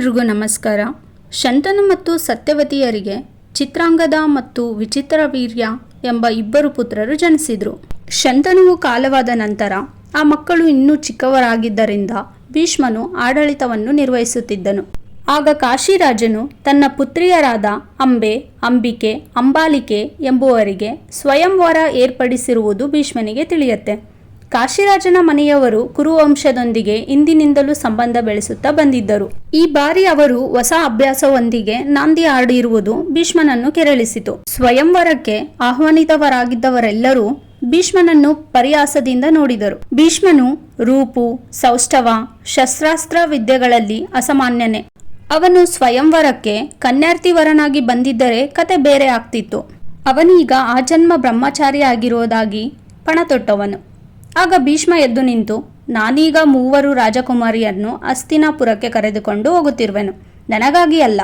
ಎಲ್ರಿಗೂ ನಮಸ್ಕಾರ. ಶಂತನು ಮತ್ತು ಸತ್ಯವತಿಯರಿಗೆ ಚಿತ್ರಾಂಗದ ಮತ್ತು ವಿಚಿತ್ರ ವೀರ್ಯ ಎಂಬ ಇಬ್ಬರು ಪುತ್ರರು ಜನಿಸಿದರು. ಶಂತನುವು ಕಾಲವಾದ ನಂತರ ಆ ಮಕ್ಕಳು ಇನ್ನೂ ಚಿಕ್ಕವರಾಗಿದ್ದರಿಂದ ಭೀಷ್ಮನು ಆಡಳಿತವನ್ನು ನಿರ್ವಹಿಸುತ್ತಿದ್ದನು. ಆಗ ಕಾಶಿರಾಜನು ತನ್ನ ಪುತ್ರಿಯರಾದ ಅಂಬೆ, ಅಂಬಿಕೆ, ಅಂಬಾಲಿಕೆ ಎಂಬುವರಿಗೆ ಸ್ವಯಂವರ ಏರ್ಪಡಿಸಿರುವುದು ಭೀಷ್ಮನಿಗೆ ತಿಳಿಯುತ್ತೆ. ಕಾಶಿರಾಜನ ಮನೆಯವರು ಕುರುವಂಶದೊಂದಿಗೆ ಇಂದಿನಿಂದಲೂ ಸಂಬಂಧ ಬೆಳೆಸುತ್ತಾ ಬಂದಿದ್ದರು. ಈ ಬಾರಿ ಅವರು ಹೊಸ ಅಭ್ಯಾಸವೊಂದಿಗೆ ನಾಂದಿ ಆಡಿರುವುದು ಭೀಷ್ಮನನ್ನು ಕೆರಳಿಸಿತು. ಸ್ವಯಂವರಕ್ಕೆ ಆಹ್ವಾನಿತವರಾಗಿದ್ದವರೆಲ್ಲರೂ ಭೀಷ್ಮನನ್ನು ಪರಿಹಾಸದಿಂದ ನೋಡಿದರು. ಭೀಷ್ಮನು ರೂಪು ಸೌಷ್ಠವ ಶಸ್ತ್ರಾಸ್ತ್ರ ವಿದ್ಯೆಗಳಲ್ಲಿ ಅಸಾಮಾನ್ಯನೆ. ಅವನು ಸ್ವಯಂವರಕ್ಕೆ ಕನ್ಯಾರ್ಥಿವರನಾಗಿ ಬಂದಿದ್ದರೆ ಕತೆ ಬೇರೆ ಆಗ್ತಿತ್ತು. ಅವನೀಗ ಆಜನ್ಮ ಬ್ರಹ್ಮಚಾರಿಯಾಗಿರೋದಾಗಿ ಪಣ ತೊಟ್ಟವನು ಆಗ ಭೀಷ್ಮ ಎದ್ದು ನಿಂತು, ನಾನೀಗ ಮೂವರು ರಾಜಕುಮಾರಿಯನ್ನು ಅಸ್ತಿನಾಪುರಕ್ಕೆ ಕರೆದುಕೊಂಡು ಹೋಗುತ್ತಿರುವೆನು. ನನಗಾಗಿ ಅಲ್ಲ,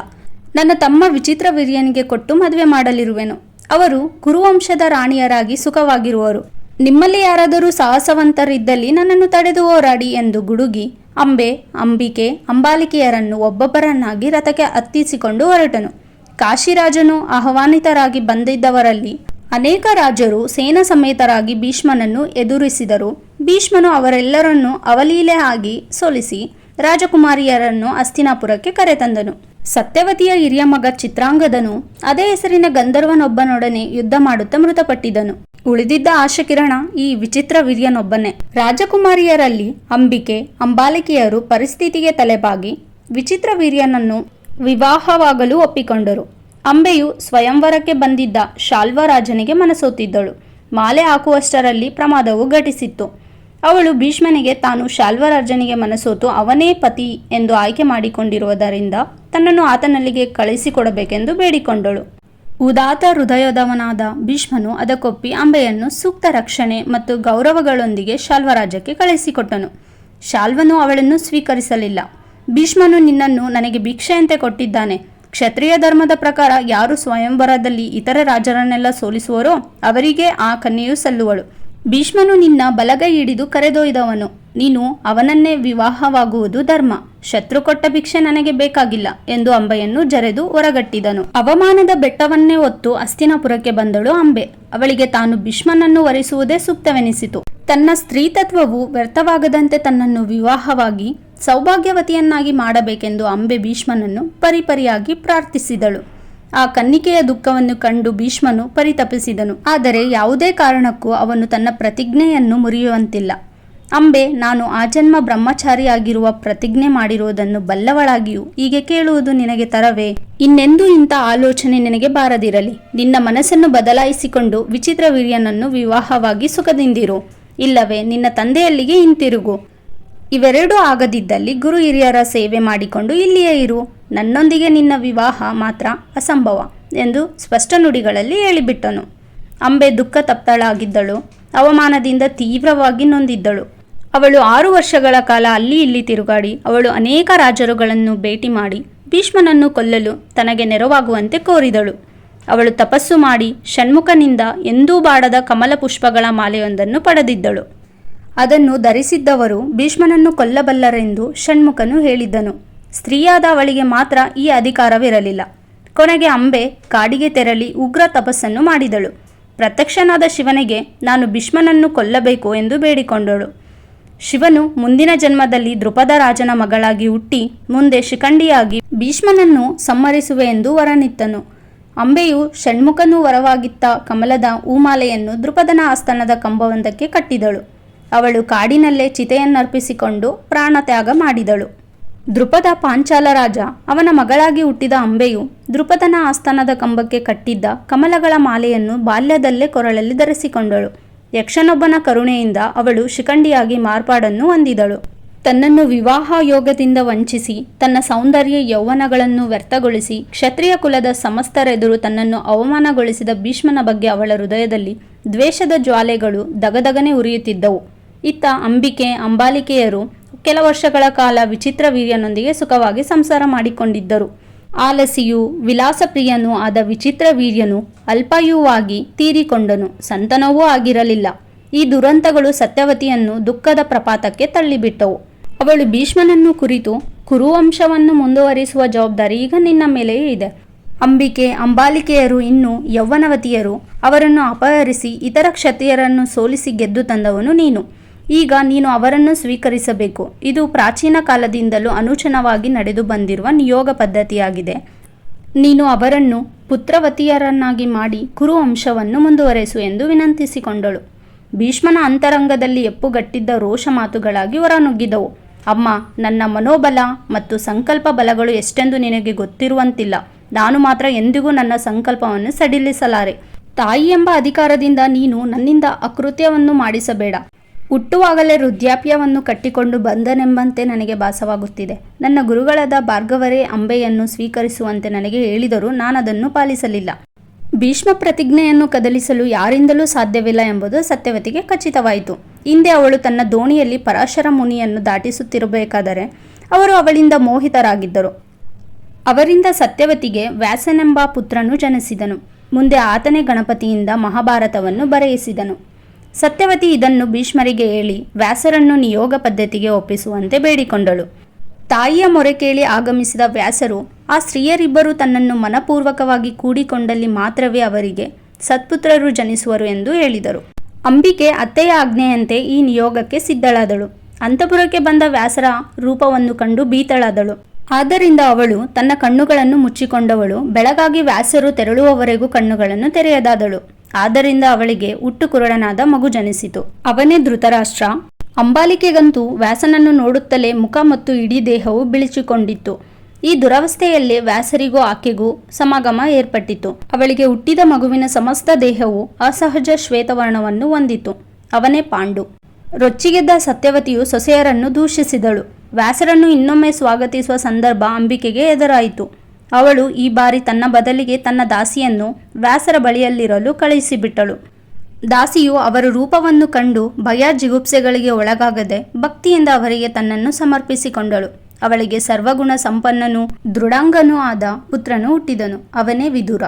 ನನ್ನ ತಮ್ಮ ವಿಚಿತ್ರ ವೀರ್ಯನಿಗೆ ಕೊಟ್ಟು ಮದುವೆ ಮಾಡಲಿರುವೆನು. ಅವರು ಕುರುವಂಶದ ರಾಣಿಯರಾಗಿ ಸುಖವಾಗಿರುವರು. ನಿಮ್ಮಲ್ಲಿ ಯಾರಾದರೂ ಸಾಹಸವಂತರಿದ್ದಲ್ಲಿ ನನ್ನನ್ನು ತಡೆದು ಹೋರಾಡಿ ಎಂದು ಗುಡುಗಿ, ಅಂಬೆ, ಅಂಬಿಕೆ, ಅಂಬಾಲಿಕೆಯರನ್ನು ಒಬ್ಬೊಬ್ಬರನ್ನಾಗಿ ರಥಕ್ಕೆ ಹತ್ತಿಸಿಕೊಂಡು ಹೊರಟನು. ಕಾಶಿರಾಜನು ಆಹ್ವಾನಿತರಾಗಿ ಬಂದಿದ್ದವರಲ್ಲಿ ಅನೇಕ ರಾಜರು ಸೇನಾ ಸಮೇತರಾಗಿ ಭೀಷ್ಮನನ್ನು ಎದುರಿಸಿದರು. ಭೀಷ್ಮನು ಅವರೆಲ್ಲರನ್ನು ಅವಲೀಲೆ ಆಗಿ ಸೋಲಿಸಿ ರಾಜಕುಮಾರಿಯರನ್ನು ಅಸ್ತಿನಾಪುರಕ್ಕೆ ಕರೆತಂದನು. ಸತ್ಯವತಿಯ ಹಿರಿಯ ಮಗ ಚಿತ್ರಾಂಗದನು ಅದೇ ಹೆಸರಿನ ಗಂಧರ್ವನೊಬ್ಬನೊಡನೆ ಯುದ್ಧ ಮಾಡುತ್ತಾ ಮೃತಪಟ್ಟಿದ್ದನು. ಉಳಿದಿದ್ದ ಆಶಕಿರಣ ಈ ವಿಚಿತ್ರ ವೀರ್ಯನೊಬ್ಬನೇ. ರಾಜಕುಮಾರಿಯರಲ್ಲಿ ಅಂಬಿಕೆ, ಅಂಬಾಲಿಕೆಯರು ಪರಿಸ್ಥಿತಿಗೆ ತಲೆಬಾಗಿ ವಿಚಿತ್ರ ವೀರ್ಯನನ್ನು ವಿವಾಹವಾಗಲು ಒಪ್ಪಿಕೊಂಡರು. ಅಂಬೆಯು ಸ್ವಯಂವರಕ್ಕೆ ಬಂದಿದ್ದ ಶಾಲ್ವರಾಜನಿಗೆ ಮನಸೋತಿದ್ದಳು. ಮಾಲೆ ಹಾಕುವಷ್ಟರಲ್ಲಿ ಪ್ರಮಾದವು ಘಟಿಸಿತ್ತು. ಅವಳು ಭೀಷ್ಮನಿಗೆ ತಾನು ಶಾಲ್ವರಾಜನಿಗೆ ಮನಸೋತು ಅವನೇ ಪತಿ ಎಂದು ಆಯ್ಕೆ ಮಾಡಿಕೊಂಡಿರುವುದರಿಂದ ತನ್ನನ್ನು ಆತನಲ್ಲಿಗೆ ಕಳಿಸಿಕೊಡಬೇಕೆಂದು ಬೇಡಿಕೊಂಡಳು. ಉದಾತ ಹೃದಯದವನಾದ ಭೀಷ್ಮನು ಅದಕ್ಕೊಪ್ಪಿ ಅಂಬೆಯನ್ನು ಸೂಕ್ತ ರಕ್ಷಣೆ ಮತ್ತು ಗೌರವಗಳೊಂದಿಗೆ ಶಾಲ್ವರಾಜಕ್ಕೆ ಕಳಿಸಿಕೊಟ್ಟನು. ಶಾಲ್ವನು ಅವಳನ್ನು ಸ್ವೀಕರಿಸಲಿಲ್ಲ. ಭೀಷ್ಮನು ನಿನ್ನನ್ನು ನನಗೆ ಭಿಕ್ಷೆಯಂತೆ ಕೊಟ್ಟಿದ್ದಾನೆ. ಕ್ಷತ್ರಿಯ ಧರ್ಮದ ಪ್ರಕಾರ ಯಾರು ಸ್ವಯಂವರದಲ್ಲಿ ಇತರ ರಾಜರನ್ನೆಲ್ಲ ಸೋಲಿಸುವರೋ ಅವರಿಗೆ ಆ ಕನ್ಯೆಯು ಸಲ್ಲುವಳು. ಭೀಷ್ಮನು ನಿನ್ನ ಬಲಗೈ ಹಿಡಿದು ಕರೆದೊಯ್ದವನು. ನೀನು ಅವನನ್ನೇ ವಿವಾಹವಾಗುವುದು ಧರ್ಮ. ಶತ್ರು ಕೊಟ್ಟ ಭಿಕ್ಷೆ ನನಗೆ ಬೇಕಾಗಿಲ್ಲ ಎಂದು ಅಂಬೆಯನ್ನು ಜರೆದು ಹೊರಗಟ್ಟಿದನು ಅವಮಾನದ ಬೆಟ್ಟವನ್ನೇ ಹೊತ್ತು ಅಸ್ತಿನಾಪುರಕ್ಕೆ ಬಂದಳು ಅಂಬೆ. ಅವಳಿಗೆ ತಾನು ಭೀಷ್ಮನನ್ನು ವರಿಸುವುದೇ ಸೂಕ್ತವೆನಿಸಿತು. ತನ್ನ ಸ್ತ್ರೀತತ್ವವು ವ್ಯರ್ಥವಾಗದಂತೆ ತನ್ನನ್ನು ವಿವಾಹವಾಗಿ ಸೌಭಾಗ್ಯವತಿಯನ್ನಾಗಿ ಮಾಡಬೇಕೆಂದು ಅಂಬೆ ಭೀಷ್ಮನನ್ನು ಪರಿಪರಿಯಾಗಿ ಪ್ರಾರ್ಥಿಸಿದಳು. ಆ ಕನ್ನಿಕೆಯ ದುಃಖವನ್ನು ಕಂಡು ಭೀಷ್ಮನು ಪರಿತಪಿಸಿದನು. ಆದರೆ ಯಾವುದೇ ಕಾರಣಕ್ಕೂ ಅವನು ತನ್ನ ಪ್ರತಿಜ್ಞೆಯನ್ನು ಮುರಿಯುವಂತಿಲ್ಲ. ಅಂಬೆ, ನಾನು ಆಜನ್ಮ ಬ್ರಹ್ಮಚಾರಿಯಾಗಿರುವ ಪ್ರತಿಜ್ಞೆ ಮಾಡಿರುವುದನ್ನು ಬಲ್ಲವಳಾಗಿಯೂ ಹೀಗೆ ಕೇಳುವುದು ನಿನಗೆ ತರವೇ? ಇನ್ನೆಂದೂ ಇಂಥ ಆಲೋಚನೆ ನಿನಗೆ ಬಾರದಿರಲಿ. ನಿನ್ನ ಮನಸ್ಸನ್ನು ಬದಲಾಯಿಸಿಕೊಂಡು ವಿಚಿತ್ರ ವೀರ್ಯನನ್ನು ವಿವಾಹವಾಗಿ ಸುಖದಿಂದಿರು. ಇಲ್ಲವೇ, ನಿನ್ನ ತಂದೆಯಲ್ಲಿಗೆ ಹಿಂತಿರುಗು. ಇವೆರಡೂ ಆಗದಿದ್ದಲ್ಲಿ ಗುರು ಹಿರಿಯರ ಸೇವೆ ಮಾಡಿಕೊಂಡು ಇಲ್ಲಿಯೇ ಇರು. ನನ್ನೊಂದಿಗೆ ನಿನ್ನ ವಿವಾಹ ಮಾತ್ರ ಅಸಂಭವ ಎಂದು ಸ್ಪಷ್ಟ ನುಡಿಗಳಲ್ಲಿ ಹೇಳಿಬಿಟ್ಟನು. ಅಂಬೆ ದುಃಖ ತಪ್ತಳಾಗಿದ್ದಳು. ಅವಮಾನದಿಂದ ತೀವ್ರವಾಗಿ ನೊಂದಿದ್ದಳು. ಅವಳು ಆರು ವರ್ಷಗಳ ಕಾಲ ಅಲ್ಲಿ ಇಲ್ಲಿ ತಿರುಗಾಡಿ, ಅವಳು ಅನೇಕ ರಾಜರುಗಳನ್ನು ಭೇಟಿ ಮಾಡಿ, ಭೀಷ್ಮನನ್ನು ಕೊಲ್ಲಲು ತನಗೆ ನೆರವಾಗುವಂತೆ ಕೋರಿದಳು. ಅವಳು ತಪಸ್ಸು ಮಾಡಿ ಷಣ್ಮುಖನಿಂದ ಎಂದೂ ಬಾಡದ ಕಮಲ ಪುಷ್ಪಗಳ ಮಾಲೆಯೊಂದನ್ನು ಪಡೆದಿದ್ದಳು. ಅದನ್ನು ಧರಿಸಿದ್ದವರು ಭೀಷ್ಮನನ್ನು ಕೊಲ್ಲಬಲ್ಲರೆಂದು ಷಣ್ಮುಖನು ಹೇಳಿದ್ದನು. ಸ್ತ್ರೀಯಾದ ಅವಳಿಗೆ ಮಾತ್ರ ಈ ಅಧಿಕಾರವಿರಲಿಲ್ಲ. ಕೊನೆಗೆ ಅಂಬೆ ಕಾಡಿಗೆ ತೆರಳಿ ಉಗ್ರ ತಪಸ್ಸನ್ನು ಮಾಡಿದಳು. ಪ್ರತ್ಯಕ್ಷನಾದ ಶಿವನಿಗೆ ನಾನು ಭೀಷ್ಮನನ್ನು ಕೊಲ್ಲಬೇಕು ಎಂದು ಬೇಡಿಕೊಂಡಳು. ಶಿವನು ಮುಂದಿನ ಜನ್ಮದಲ್ಲಿ ದೃಪದ ರಾಜನ ಮಗಳಾಗಿ ಹುಟ್ಟಿ ಮುಂದೆ ಶಿಖಂಡಿಯಾಗಿ ಭೀಷ್ಮನನ್ನು ಸಮ್ಮರಿಸುವೆ ಎಂದು ವರನಿತ್ತನು. ಅಂಬೆಯು ಷಣ್ಮುಖನು ವರವಾಗಿತ್ತ ಕಮಲದ ಹೂಮಾಲೆಯನ್ನು ದೃಪದನ ಆಸ್ಥಾನದ ಕಂಬವೊಂದಕ್ಕೆ ಕಟ್ಟಿದಳು. ಅವಳು ಕಾಡಿನಲ್ಲೇ ಚಿತೆಯನ್ನರ್ಪಿಸಿಕೊಂಡು ಪ್ರಾಣತ್ಯಾಗ ಮಾಡಿದಳು. ದೃಪದ ಪಾಂಚಾಲ ರಾಜ, ಅವನ ಮಗಳಾಗಿ ಹುಟ್ಟಿದ ಅಂಬೆಯು ದೃಪದನ ಆಸ್ಥಾನದ ಕಂಬಕ್ಕೆ ಕಟ್ಟಿದ್ದ ಕಮಲಗಳ ಮಾಲೆಯನ್ನು ಬಾಲ್ಯದಲ್ಲೇ ಕೊರಳಲ್ಲಿ ಧರಿಸಿಕೊಂಡಳು. ಯಕ್ಷನೊಬ್ಬನ ಕರುಣೆಯಿಂದ ಅವಳು ಶಿಖಂಡಿಯಾಗಿ ಮಾರ್ಪಾಡನ್ನು ಹೊಂದಿದಳು. ತನ್ನನ್ನು ವಿವಾಹ ಯೋಗದಿಂದ ವಂಚಿಸಿ, ತನ್ನ ಸೌಂದರ್ಯ ಯೌವನಗಳನ್ನು ವ್ಯರ್ಥಗೊಳಿಸಿ, ಕ್ಷತ್ರಿಯ ಕುಲದ ಸಮಸ್ತರೆದುರು ತನ್ನನ್ನು ಅವಮಾನಗೊಳಿಸಿದ ಭೀಷ್ಮನ ಬಗ್ಗೆ ಅವಳ ಹೃದಯದಲ್ಲಿ ದ್ವೇಷದ ಜ್ವಾಲೆಗಳು ದಗದಗನೆ ಉರಿಯುತ್ತಿದ್ದವು. ಇತ್ತ ಅಂಬಿಕೆ, ಅಂಬಾಲಿಕೆಯರು ಕೆಲ ವರ್ಷಗಳ ಕಾಲ ವಿಚಿತ್ರ ವೀರ್ಯನೊಂದಿಗೆ ಸುಖವಾಗಿ ಸಂಸಾರ ಮಾಡಿಕೊಂಡಿದ್ದರು. ಆಲಸಿಯು ವಿಲಾಸಪ್ರಿಯನೂ ಆದ ವಿಚಿತ್ರ ವೀರ್ಯನು ಅಲ್ಪಾಯುವಾಗಿ ತೀರಿಕೊಂಡನು, ಸಂತನವೂ ಆಗಿರಲಿಲ್ಲ. ಈ ದುರಂತಗಳು ಸತ್ಯವತಿಯನ್ನು ದುಃಖದ ಪ್ರಪಾತಕ್ಕೆ ತಳ್ಳಿಬಿಟ್ಟವು. ಅವಳು ಭೀಷ್ಮನನ್ನು ಕುರಿತು ಕುರುವಂಶವನ್ನು ಮುಂದುವರಿಸುವ ಜವಾಬ್ದಾರಿ ಈಗ ನಿನ್ನ ಮೇಲೆಯೇ ಇದೆ. ಅಂಬಿಕೆ, ಅಂಬಾಲಿಕೆಯರು ಇನ್ನು ಯೌವನವತಿಯರು, ಅವರನ್ನು ಅಪಹರಿಸಿ ಇತರ ಕ್ಷತ್ರಿಯರನ್ನು ಸೋಲಿಸಿ ಗೆದ್ದು ತಂದವನು ನೀನು. ಈಗ ನೀನು ಅವರನ್ನು ಸ್ವೀಕರಿಸಬೇಕು. ಇದು ಪ್ರಾಚೀನ ಕಾಲದಿಂದಲೂ ಅನುಚನವಾಗಿ ನಡೆದು ಬಂದಿರುವ ನಿಯೋಗ ಪದ್ಧತಿಯಾಗಿದೆ. ನೀನು ಅವರನ್ನು ಪುತ್ರವತಿಯರನ್ನಾಗಿ ಮಾಡಿ ಕುರುವಂಶವನ್ನು ಮುಂದುವರೆಸು ಎಂದು ವಿನಂತಿಸಿಕೊಂಡಳು. ಭೀಷ್ಮನ ಅಂತರಂಗದಲ್ಲಿ ಎಪ್ಪುಗಟ್ಟಿದ್ದ ರೋಷ ಮಾತುಗಳಾಗಿ ಹೊರನುಗ್ಗಿದವು. ಅಮ್ಮ, ನನ್ನ ಮನೋಬಲ ಮತ್ತು ಸಂಕಲ್ಪ ಬಲಗಳು ಎಷ್ಟೆಂದು ನಿನಗೆ ಗೊತ್ತಿರುವಂತಿಲ್ಲ. ನಾನು ಮಾತ್ರ ಎಂದಿಗೂ ನನ್ನ ಸಂಕಲ್ಪವನ್ನು ಸಡಿಲಿಸಲಾರೆ. ತಾಯಿ ಎಂಬ ಅಧಿಕಾರದಿಂದ ನೀನು ನನ್ನಿಂದ ಅಕೃತ್ಯವನ್ನು ಮಾಡಿಸಬೇಡ. ಹುಟ್ಟುವಾಗಲೇ ವೃದ್ಧಾಪ್ಯವನ್ನು ಕಟ್ಟಿಕೊಂಡು ಬಂದನೆಂಬಂತೆ ನನಗೆ ಭಾಸವಾಗುತ್ತಿದೆ. ನನ್ನ ಗುರುಗಳಾದ ಭಾರ್ಗವರೇ ಅಂಬೆಯನ್ನು ಸ್ವೀಕರಿಸುವಂತೆ ನನಗೆ ಹೇಳಿದರೂ ನಾನದನ್ನು ಪಾಲಿಸಲಿಲ್ಲ. ಭೀಷ್ಮ ಪ್ರತಿಜ್ಞೆಯನ್ನು ಕದಲಿಸಲು ಯಾರಿಂದಲೂ ಸಾಧ್ಯವಿಲ್ಲ ಎಂಬುದು ಸತ್ಯವತಿಗೆ ಖಚಿತವಾಯಿತು. ಹಿಂದೆ ಅವಳು ತನ್ನ ದೋಣಿಯಲ್ಲಿ ಪರಾಶರ ಮುನಿಯನ್ನು ದಾಟಿಸುತ್ತಿರಬೇಕಾದರೆ ಅವರು ಅವಳಿಂದ ಮೋಹಿತರಾಗಿದ್ದರು. ಅವರಿಂದ ಸತ್ಯವತಿಗೆ ವ್ಯಾಸನೆಂಬ ಪುತ್ರನು ಜನಿಸಿದನು. ಮುಂದೆ ಆತನೇ ಗಣಪತಿಯಿಂದ ಮಹಾಭಾರತವನ್ನು ಬರೆಯಿಸಿದನು. ಸತ್ಯವತಿ ಇದನ್ನು ಭೀಷ್ಮರಿಗೆ ಹೇಳಿ ವ್ಯಾಸರನ್ನು ನಿಯೋಗ ಪದ್ಧತಿಗೆ ಒಪ್ಪಿಸುವಂತೆ ಬೇಡಿಕೊಂಡಳು. ತಾಯಿಯ ಮೊರೆ ಕೇಳಿ ಆಗಮಿಸಿದ ವ್ಯಾಸರು ಆ ಸ್ತ್ರೀಯರಿಬ್ಬರು ತನ್ನನ್ನು ಮನಪೂರ್ವಕವಾಗಿ ಕೂಡಿಕೊಂಡಲ್ಲಿ ಮಾತ್ರವೇ ಅವರಿಗೆ ಸತ್ಪುತ್ರರು ಜನಿಸುವರು ಎಂದು ಹೇಳಿದರು. ಅಂಬಿಕೆ ಅತ್ತೆಯ ಆಜ್ಞೆಯಂತೆ ಈ ನಿಯೋಗಕ್ಕೆ ಸಿದ್ಧಳಾದಳು. ಅಂತಪುರಕ್ಕೆ ಬಂದ ವ್ಯಾಸರ ರೂಪವನ್ನು ಕಂಡು ಭೀತಳಾದಳು. ಆದ್ದರಿಂದ ಅವಳು ತನ್ನ ಕಣ್ಣುಗಳನ್ನು ಮುಚ್ಚಿಕೊಂಡವಳು. ಬೆಳಗಾಗಿ ವ್ಯಾಸರು ತೆರಳುವವರೆಗೂ ಕಣ್ಣುಗಳನ್ನು ತೆರೆಯದಾದಳು. ಆದ್ದರಿಂದ ಅವಳಿಗೆ ಹುಟ್ಟು ಕುರುಡನಾದ ಮಗು ಜನಿಸಿತು. ಅವನೇ ಧೃತರಾಷ್ಟ್ರ. ಅಂಬಾಲಿಕೆಗಂತೂ ವ್ಯಾಸನನ್ನು ನೋಡುತ್ತಲೇ ಮುಖ ಮತ್ತು ಇಡೀ ದೇಹವು ಬಿಳಿಚಿಕೊಂಡಿತ್ತು ಈ ದುರವಸ್ಥೆಯಲ್ಲಿ ವ್ಯಾಸರಿಗೂ ಆಕೆಗೂ ಸಮಾಗಮ ಏರ್ಪಟ್ಟಿತು. ಅವಳಿಗೆ ಹುಟ್ಟಿದ ಮಗುವಿನ ಸಮಸ್ತ ದೇಹವು ಅಸಹಜ ಶ್ವೇತವರ್ಣವನ್ನು ಹೊಂದಿತು. ಅವನೇ ಪಾಂಡು. ರೊಚ್ಚಿಗೆದ್ದ ಸತ್ಯವತಿಯು ಸೊಸೆಯರನ್ನು ದೂಷಿಸಿದಳು. ವ್ಯಾಸರನ್ನು ಇನ್ನೊಮ್ಮೆ ಸ್ವಾಗತಿಸುವ ಸಂದರ್ಭ ಅಂಬಿಕೆಗೆ ಎದುರಾಯಿತು. ಅವಳು ಈ ಬಾರಿ ತನ್ನ ಬದಲಿಗೆ ತನ್ನ ದಾಸಿಯನ್ನು ವ್ಯಾಸರ ಬಳಿಯಲ್ಲಿರಲು ಕಳುಹಿಸಿಬಿಟ್ಟಳು. ದಾಸಿಯು ಅವರ ರೂಪವನ್ನು ಕಂಡು ಭಯ ಜಿಗುಪ್ಸೆಗಳಿಗೆ ಒಳಗಾಗದೆ ಭಕ್ತಿಯಿಂದ ಅವರಿಗೆ ತನ್ನನ್ನು ಸಮರ್ಪಿಸಿಕೊಂಡಳು. ಅವಳಿಗೆ ಸರ್ವಗುಣ ಸಂಪನ್ನನೂ ದೃಢಾಂಗನೂ ಆದ ಪುತ್ರನು ಹುಟ್ಟಿದನು. ಅವನೇ ವಿದುರ.